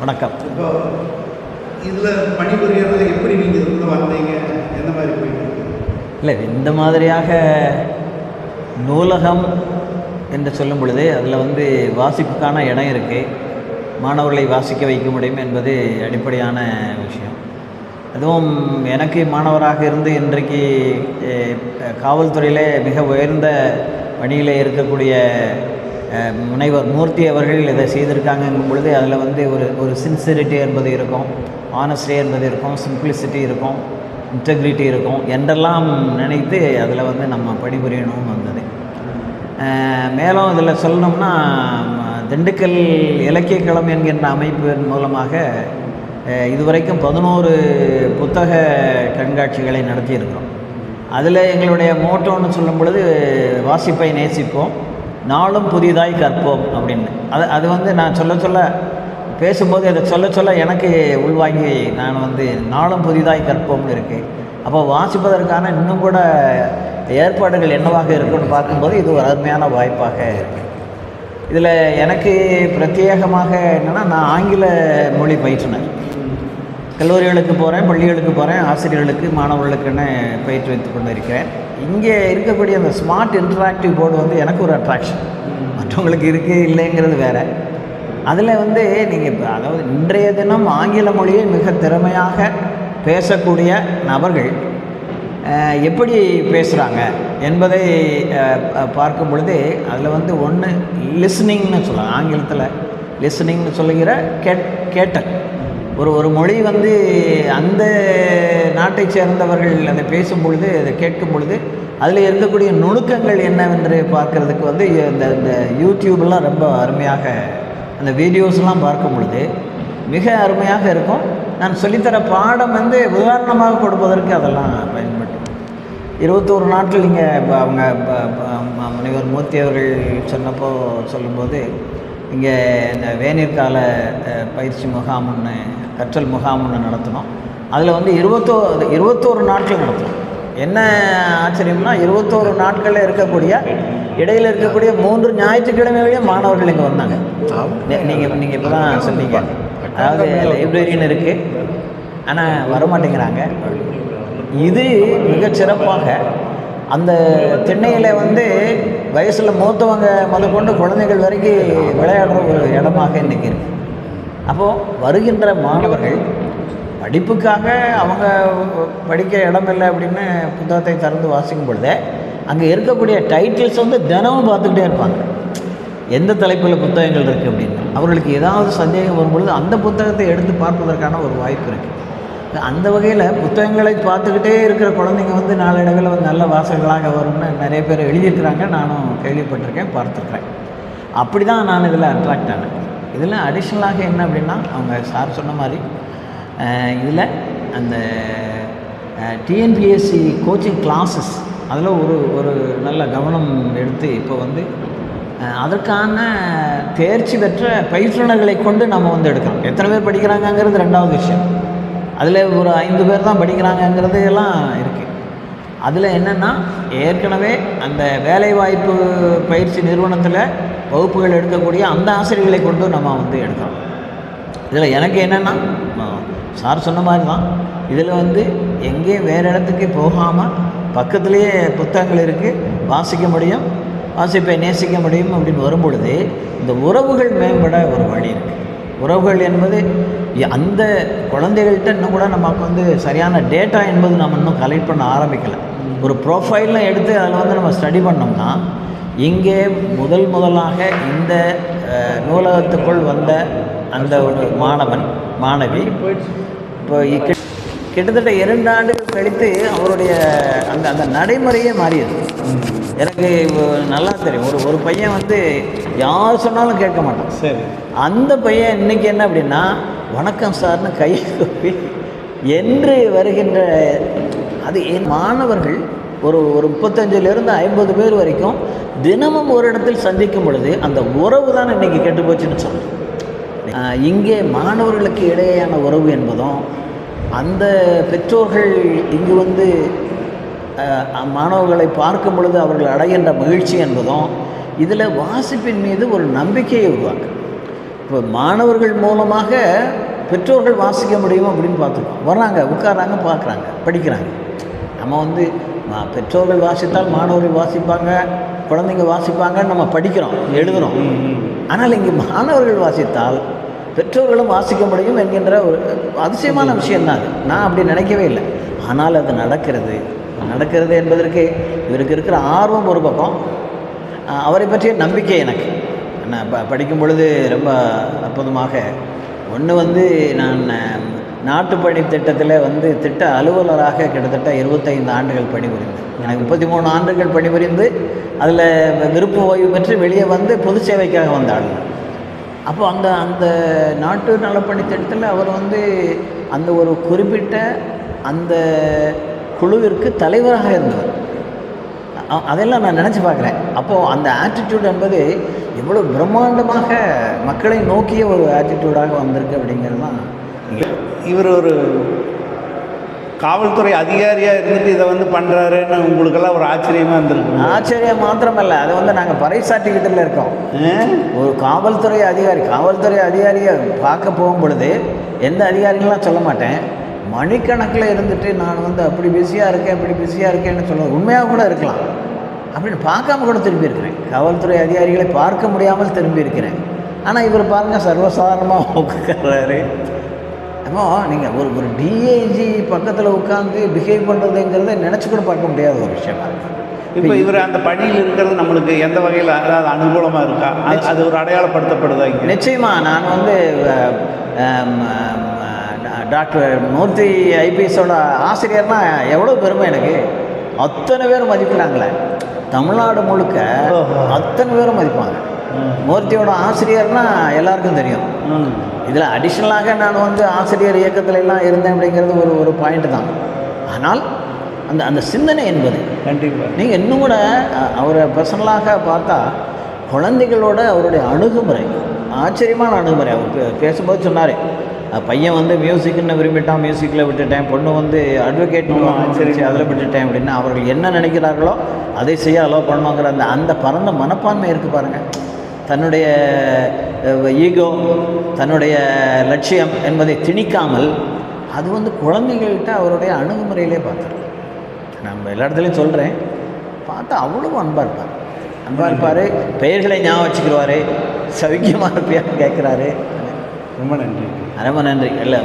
வணக்கம். இப்போ இதில் பணிபுரியறதுல எப்படி நீங்கள் இதுக்குள்ள வந்தீங்க? எந்த மாதிரி போயிட்டு இல்லை இந்த மாதிரியாக நூலகம் என்று சொல்லும் பொழுது அதில் வந்து வாசிப்புக்கான இடம் இருக்குது மாணவர்களை வாசிக்க வைக்க முடியும் என்பது அடிப்படையான விஷயம். அதுவும் எனக்கு மாணவராக இருந்து இன்றைக்கு காவல்துறையிலே மிக உயர்ந்த பணியில் இருக்கக்கூடிய முனைவர் மூர்த்தி அவர்கள் இதை செய்திருக்காங்கங்கும் பொழுது அதில் வந்து ஒரு ஒரு சின்சிரிட்டி என்பது இருக்கும் ஆனஸ்டி என்பது இருக்கும் சிம்பிளிசிட்டி இருக்கும் இன்டெகிரிட்டி இருக்கும் என்றெல்லாம் நினைத்து அதில் வந்து நம்ம பணிபுரியணும் வந்தது. மேலும் இதில் சொல்லணும்னா திண்டுக்கல் இலக்கிய களம் என்கின்ற அமைப்பின் மூலமாக இதுவரைக்கும் பதினோரு புத்தக கண்காட்சிகளை நடத்தியிருக்கிறோம். அதில் எங்களுடைய மோட்டோன்னு சொல்லும் பொழுது வாசிப்பை நேசிப்போம். நாளும் புதிதாய் கற்போம் அப்படின்னு. அது அது வந்து நான் சொல்ல சொல்ல பேசும்போது அதை சொல்ல சொல்ல எனக்கு உள்வாங்கி நான் வந்து நாளும் புதிதாய் கற்போம்னு இருக்குது அப்போ வாசிப்பதற்கான இன்னும் கூட ஏற்பாடுகள் என்னவாக இருக்குன்னு பார்க்கும்போது இது ஒரு அருமையான வாய்ப்பாக இருக்குது இதில் எனக்கு பிரத்யேகமாக என்னென்னா நான் ஆங்கில மொழி பயிற்றுனர். கல்லூரிகளுக்கு போகிறேன் பள்ளிகளுக்கு போகிறேன் ஆசிரியர்களுக்கு மாணவர்களுக்குன்னு பயிற்றுவித்து கொண்டு இருக்கிறேன். இங்கே இருக்கக்கூடிய அந்த ஸ்மார்ட் இன்டராக்டிவ் போர்டு வந்து எனக்கு ஒரு அட்ராக்ஷன் மற்றவங்களுக்கு இருக்குது இல்லைங்கிறது வேறு. அதில் வந்து நீங்கள் இப்போ அதாவது இன்றைய தினம் ஆங்கில மொழியை மிக திறமையாக பேசக்கூடிய நபர்கள் எப்படி பேசுகிறாங்க என்பதை பார்க்கும் பொழுது அதில் வந்து ஒன்று லிஸ்னிங்னு சொல்லலாம். ஆங்கிலத்தில் லிஸ்னிங்னு சொல்லுகிற கேட் கேட்டல். ஒரு ஒரு மொழி வந்து அந்த நாட்டை சேர்ந்தவர்கள் அதை பேசும் பொழுது அதை கேட்கும் பொழுது அதில் இருக்கக்கூடிய நுணுக்கங்கள் என்னவென்று பார்க்கறதுக்கு வந்து இந்த இந்த யூடியூப்லாம் ரொம்ப அருமையாக அந்த வீடியோஸ்லாம் பார்க்கும் பொழுது மிக அருமையாக இருக்கும். நான் சொல்லித்தர பாடம் வந்து உதாரணமாக கொடுப்பதற்கு அதெல்லாம் பயன்பட்டு இருபத்தோரு நாட்கள் இங்கே அவங்க ப- ப- முனைவர் மூர்த்தி அவர்கள் சொன்னப்போ சொல்லும்போது இங்கே இந்த வேநீர் கால அஹ், பயிற்சி முகாம் ஒன்று கற்றல் முகாம் ஒன்று நடத்தினோம். அதில் வந்து இருபத்தோ இருபத்தோரு நாட்கள் நடத்தினோம். என்ன ஆச்சரியம்னா இருபத்தோரு நாட்களில் இருக்கக்கூடிய இடையில் இருக்கக்கூடிய மூன்று ஞாயிற்றுக்கிழமைகளையும் மாணவர்கள் இங்கே வந்தாங்க. நீங்கள் நீங்கள் இப்போ தான் சொன்னீங்க அதாவது லைப்ரரின்னு இருக்குது ஆனால் வரமாட்டேங்கிறாங்க. இது மிகச் சிறப்பாக அந்த திண்ணையில் வந்து வயசில் மூத்தவங்க முதற்கொண்டு குழந்தைகள் வரைக்கும் விளையாடுற ஒரு இடமாக இன்றைக்கி இருக்குது அப்போது வருகின்ற மாணவர்கள் படிப்புக்காக அவங்க படிக்க இடம் இல்லை அப்படின்னு புத்தகத்தை திறந்து வாசிக்கும் பொழுது அங்கே இருக்கக்கூடிய டைட்டில்ஸ் வந்து தினமும் பார்த்துக்கிட்டே இருப்பாங்க. எந்த தலைப்பில் புத்தகங்கள் இருக்குது அப்படின்னு. அவர்களுக்கு ஏதாவது சந்தேகம் வரும்பொழுது அந்த புத்தகத்தை எடுத்து பார்ப்பதற்கான ஒரு வாய்ப்பு இருக்குது அந்த வகையில் புத்தகங்களை பார்த்துக்கிட்டே இருக்கிற குழந்தைங்க வந்து நாளடைவில் வந்து நல்ல வாசகர்களாக வரும்னு நிறைய பேர் எழுதியிருக்கிறாங்க. நானும் கேள்விப்பட்டிருக்கேன் பார்த்துருக்கேன் அப்படி தான் நான் இதில் அட்ராக்ட் ஆனேன். இதில் அடிஷ்னலாக என்ன அப்படின்னா அவங்க சார் சொன்ன மாதிரி இதில் அந்த டிஎன்பிஎஸ்சி கோச்சிங் கிளாஸஸ் அதில் ஒரு ஒரு நல்ல கவனம் எடுத்து இப்போ வந்து அதற்கான தேர்ச்சி பெற்ற பயிற்றுனர்களை கொண்டு நம்ம வந்து எடுக்கிறோம். எத்தனை பேர் படிக்கிறாங்கங்கிறது ரெண்டாவது விஷயம். அதில் ஒரு ஐந்து பேர் தான் படிக்கிறாங்கங்கிறது எல்லாம் இருக்குது அதில் என்னென்னா ஏற்கனவே அந்த வேலைவாய்ப்பு பயிற்சி நிறுவனத்தில் வகுப்புகள் எடுக்கக்கூடிய அந்த ஆசிரியர்களை கொண்டு நம்ம வந்து எடுக்கிறோம். இதில் எனக்கு என்னென்னா சார் சொன்ன மாதிரி தான். இதில் வந்து எங்கேயும் வேறு இடத்துக்கு போகாமல் பக்கத்துலேயே புத்தகங்கள் இருக்குது வாசிக்க முடியும் வாசிப்பை நேசிக்க முடியும் அப்படின்னு வரும்பொழுது இந்த உறவுகள் மேம்பட ஒரு வழி இருக்குது உறவுகள் என்பது அந்த குழந்தைகள்கிட்ட இன்னும் கூட நமக்கு வந்து சரியான டேட்டா என்பது நம்ம இன்னும் கலெக்ட் பண்ண ஆரம்பிக்கலை. ஒரு ப்ரொஃபைல்லாம் எடுத்து அதில் வந்து நம்ம ஸ்டடி பண்ணோம்னா இங்கே முதல் முதலாக இந்த நூலகத்துக்குள் வந்த அந்த ஒரு மாணவன் மாணவி இப்போ கிட்டத்தட்ட இரண்டு ஆண்டுகள் கழித்து அவருடைய அந்த அந்த நடைமுறையே மாறியது. எனக்கு நல்லா தெரியும். ஒரு ஒரு பையன் வந்து யார் சொன்னாலும் கேட்க மாட்டான். சரி. அந்த பையன் இன்னைக்கு என்ன அப்படின்னா வணக்கம் சார்னு கையை கூப்பி என்று வருகின்ற அது என் மாணவர்கள் ஒரு ஒரு முப்பத்தஞ்சிலிருந்து ஐம்பது பேர் வரைக்கும் தினமும் ஒரு இடத்தில் சந்திக்கும் பொழுது அந்த உறவு தான் இன்னைக்கு கெட்டு போச்சுன்னு ஆஹ் இங்கே மாணவர்களுக்கு இடையேயான உறவு என்பதும் அந்த பெற்றோர்கள் இங்கு வந்து மாணவர்களை பார்க்கும் பொழுது அவர்கள் அடைகின்ற மகிழ்ச்சி என்பதும் இதில் வாசிப்பின் மீது ஒரு நம்பிக்கையை உருவாக்கு. இப்போ மாணவர்கள் மூலமாக பெற்றோர்கள் வாசிக்க முடியும் அப்படின்னு பார்த்துருக்கோம் வர்றாங்க உட்கார்றாங்க பார்க்குறாங்க படிக்கிறாங்க. நம்ம வந்து பெற்றோர்கள் வாசித்தால் மாணவர்கள் வாசிப்பாங்க குழந்தைங்க வாசிப்பாங்கன்னு நம்ம படிக்கிறோம் எழுதுகிறோம் ஆனால் இங்கே மாணவர்கள் வாசித்தால் பெற்றோர்களும் வாசிக்க முடியும் என்கின்ற ஒரு அதிசயமான விஷயம்தான் அது. நான் அப்படி நினைக்கவே இல்லை. ஆனால் அது நடக்கிறது. நடக்கிறது என்பதற்கு இவருக்கு இருக்கிற ஆர்வம் ஒரு பக்கம். அவரை பற்றிய நம்பிக்கை எனக்கு. நான் ப படிக்கும் பொழுது ரொம்ப அற்புதமாக ஒன்று வந்து நான் நாட்டுப்பணி திட்டத்தில் வந்து திட்ட அலுவலராக கிட்டத்தட்ட இருபத்தைந்து ஆண்டுகள் பணிபுரிந்தேன். எனக்கு முப்பத்தி மூணு ஆண்டுகள் பணிபுரிந்து அதில் விருப்ப ஓய்வு பெற்று வெளியே வந்து பொது சேவைக்காக வந்த ஆள். அப்போ அந்த அந்த நாட்டு நலப்பணி திட்டத்தில் அவர் வந்து அந்த ஒரு குறிப்பிட்ட அந்த குழுவிற்கு தலைவராக இருந்தவர். அதெல்லாம் நான் நினச்சி பார்க்குறேன். அப்போது அந்த ஆட்டிடியூட் என்பது எவ்வளோ பிரம்மாண்டமாக மக்களை நோக்கிய ஒரு ஆட்டிடியூடாக வந்திருக்கு அப்படிங்கிறது தான் இங்கே. இவர் ஒரு காவல்துறை அதிகாரியாக இருந்துட்டு இதை வந்து பண்ணுறாருன்னு உங்களுக்கெல்லாம் ஒரு ஆச்சரியமாக இருந்திருக்கு ஆச்சரியம் மாத்திரமல்ல அதை வந்து நாங்கள் பறைசாட்டிக்கிட்டுல இருக்கோம். ஒரு காவல்துறை அதிகாரி காவல்துறை அதிகாரியை பார்க்க போகும் பொழுது எந்த அதிகாரிகள்லாம் சொல்ல மாட்டேன்? மணிக்கணக்கில் இருந்துட்டு நான் வந்து அப்படி பிஸியாக இருக்கேன் இப்படி பிஸியாக இருக்கேன்னு சொல்ல உண்மையாக கூட இருக்கலாம். அப்படின்னு பார்க்காம கூட திரும்பி இருக்கிறேன் காவல்துறை அதிகாரிகளை பார்க்க முடியாமல் திரும்பி இருக்கிறேன் ஆனால் இவர் பாருங்க சர்வசாதாரணமாக உட்கார்றாரு. அப்போ நீங்கள் ஒரு ஒரு டிஐஜி பக்கத்தில் உட்காந்து பிஹேவ் பண்ணுறதுங்கிறத நினச்சி கூட பார்க்க முடியாத ஒரு விஷயமா இருக்கு. இப்போ இவர் அந்த பணியில் இருக்கிறது நம்மளுக்கு எந்த வகையில் அதாவது அனுகூலமாக இருக்கா? அது- ஒரு அடையாளப்படுத்தப்படுதா இங்கே? நிச்சயமா நான் வந்து டாக்டர் மூர்த்தி ஐபிஎஸோட ஆசிரியர்னா எவ்வளோ பெருமை எனக்கு. அத்தனை பேர் மதிக்கிறாங்களே. தமிழ்நாடு முழுக்க. அத்தனை பேரும் மதிப்பாங்க. மூர்த்தியோட ஆசிரியர்னா எல்லாருக்கும் தெரியும். இதில் அடிஷ்னலாக நான் வந்து ஆசிரியர் இயக்கத்துல எல்லாம் இருந்தேன் அப்படிங்கிறது ஒரு ஒரு பாயிண்ட் தான். ஆனால் அந்த அந்த சிந்தனை என்பது கண்டிப்பாக நீங்கள் இன்னும் கூட அவரை பர்சனலாக பார்த்தா குழந்தைகளோட அவருடைய அணுகுமுறை ஆச்சரியமான அணுகுமுறை அவர் பேசும்போது சொன்னார். பையன் வந்து மியூசிக்னு விரும்பிட்டான் மியூசிக்கில் விட்டுட்டேன். பொண்ணு வந்து அட்வொகேட் சரி. அதில் விட்டுட்டேன் அப்படின்னு அவர்கள் என்ன நினைக்கிறார்களோ அதை செய்ய அலோவ் பண்ணுவாங்கிற அந்த அந்த பரந்த மனப்பான்மை இருக்குது பாருங்கள் தன்னுடைய ஈகோ தன்னுடைய லட்சியம் என்பதை திணிக்காமல் அது வந்து குழந்தைகள்கிட்ட அவருடைய அணுகுமுறையிலே பார்த்துருக்கோம் நம்ம எல்லா இடத்துலையும் சொல்கிறேன் பார்த்தா அவ்வளோ அன்பாக இருப்பார். அன்பாக இருப்பார். பெயர்களை ஞாபகம் வச்சுக்கிடுவார் சவிக்கியமாக இருப்பியான்னு கேட்குறாரு ரொம்ப நன்றி. ரொம்ப நன்றி. இல்லை